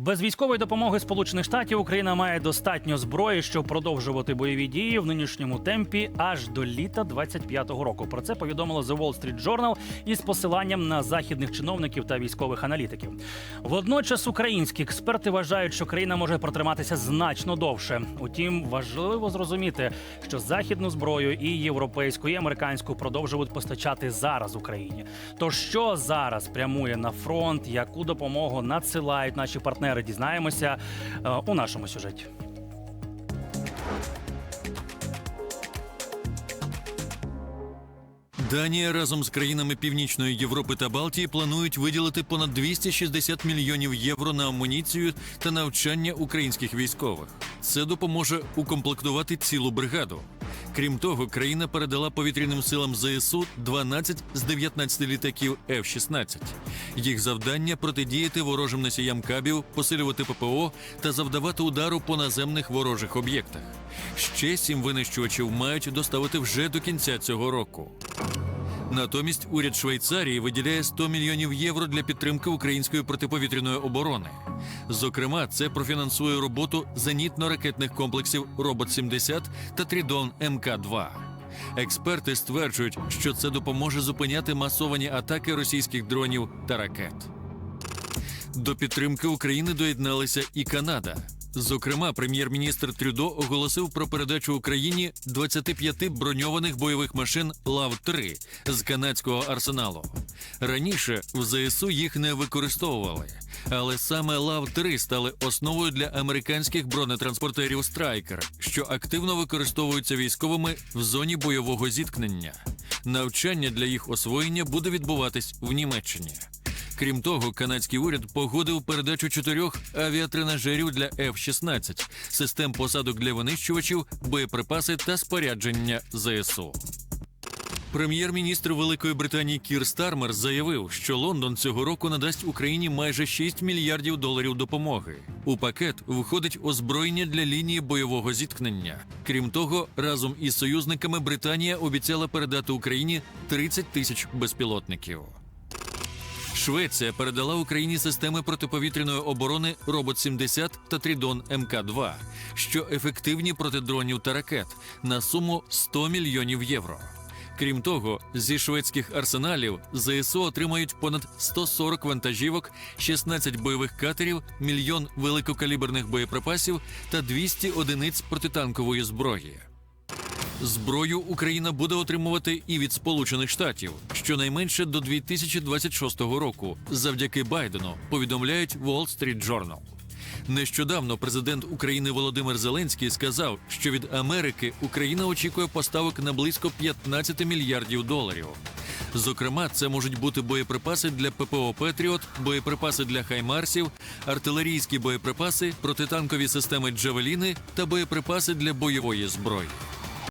Без військової допомоги Сполучених Штатів Україна має достатньо зброї, щоб продовжувати бойові дії в нинішньому темпі аж до літа 25-го року. Про це повідомило The Wall Street Journal із посиланням на західних чиновників та військових аналітиків. Водночас українські експерти вважають, що країна може протриматися значно довше. Утім, важливо зрозуміти, що західну зброю і європейську, і американську продовжують постачати зараз Україні. То що зараз прямує на фронт, яку допомогу надсилають наші партнери, дізнаємося е, у нашому сюжеті. Данія разом з країнами Північної Європи та Балтії планують виділити понад 260 мільйонів євро на амуніцію та навчання українських військових. Це допоможе укомплектувати цілу бригаду. Крім того, країна передала повітряним силам ЗСУ 12 з 19 літаків F-16. Їх завдання протидіяти ворожим носіям кабів, посилювати ППО та завдавати удару по наземних ворожих об'єктах. Ще сім винищувачів мають доставити вже до кінця цього року. Натомість уряд Швейцарії виділяє 100 мільйонів євро для підтримки української протиповітряної оборони. Зокрема, це профінансує роботу зенітно-ракетних комплексів Робот-70 та Трідон МК-2. Експерти стверджують, що це допоможе зупиняти масовані атаки російських дронів та ракет. До підтримки України доєдналася і Канада. Зокрема, прем'єр-міністр Трюдо оголосив про передачу Україні 25 броньованих бойових машин ЛАВ-3 з канадського арсеналу. Раніше в ЗСУ їх не використовували, але саме ЛАВ-3 стали основою для американських бронетранспортерів Страйкер, що активно використовуються військовими в зоні бойового зіткнення. Навчання для їх освоєння буде відбуватись в Німеччині. Крім того, канадський уряд погодив передачу чотирьох авіатренажерів для F-16, систем посадок для винищувачів, боєприпаси та спорядження ЗСУ. Прем'єр-міністр Великої Британії Кір Стармер заявив, що Лондон цього року надасть Україні майже 6 мільярдів доларів допомоги. У пакет входить озброєння для лінії бойового зіткнення. Крім того, разом із союзниками Британія обіцяла передати Україні 30 тисяч безпілотників. Швеція передала Україні системи протиповітряної оборони Робот-70 та Трідон МК-2, що ефективні проти дронів та ракет на суму 100 мільйонів євро. Крім того, зі шведських арсеналів ЗСУ отримають понад 140 вантажівок, 16 бойових катерів, мільйон великокаліберних боєприпасів та 200 одиниць протитанкової зброї. Зброю Україна буде отримувати і від Сполучених Штатів, щонайменше до 2026 року, завдяки Байдену, повідомляють Wall Street Journal. Нещодавно президент України Володимир Зеленський сказав, що від Америки Україна очікує поставок на близько 15 мільярдів доларів. Зокрема, це можуть бути боєприпаси для ППО Петріот, боєприпаси для Хаймарсів, артилерійські боєприпаси, протитанкові системи Джавеліни та боєприпаси для бойової зброї.